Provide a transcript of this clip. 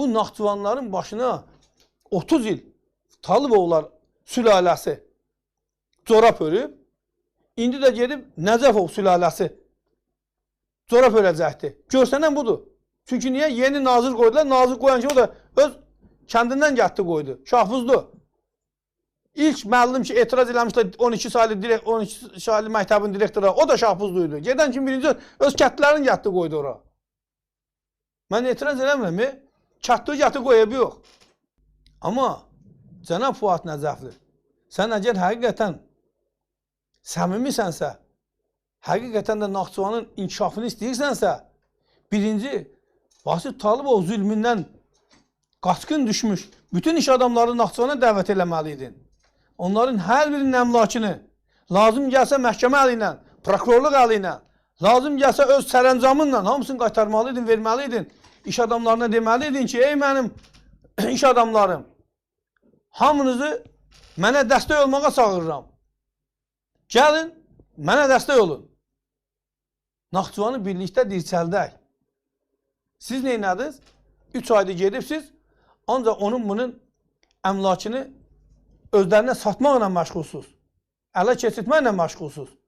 bu Naxçıvanların başına 30 il Talıboğullar sülaləsi corab örüb, indi də gedib Nəcəfov sülaləsi corab örəcəkdir. Görsənən budur. Çünki niyə? Yeni nazir qoydular. Nazir qoyan ki, o da öz kəndindən gətdi qoydu. Şahbuzdur. İlk müəllim ki, etiraz eləmişlər 12 saylı direkt 12 saylı məktəbin direktoru, o da Şahbuzluydu. Gedən kim birinci öz kətlərini gətdi qoydu ora. Mən etiraz eləmirəm. Gətdi qoyub yox. Amma cənab Fuad Nəcəfli, sən əgər həqiqətən səmimisənsə, həqiqətən də Naxçıvanın inkişafını istəyirsənsə, birinci Basit Talıbov zülmündən qaçqın düşmüş bütün iş adamlarını Naxçıvana dəvət eləməliydin. Onların hər birinin əmlakını lazım gəlsə məhkəmə əli ilə, prokurorluq əli ilə, lazım gəlsə öz sərəncamınla hamısını qaytarmalıydın, verməliydin. İş adamlarına deməliydin ki, ey mənim iş adamlarım, hamınızı mənə dəstək olmağa çağırıram. Gəlin, mənə dəstək olun. Naxçıvanı birlikdə dirçəldək. Siz neynədiniz? 3 ayda gedibsiz, ancaq onun bunun əmlakını özlərinə satmaqla məşğulsuz. Ələ keçirtməklə məşğulsuz.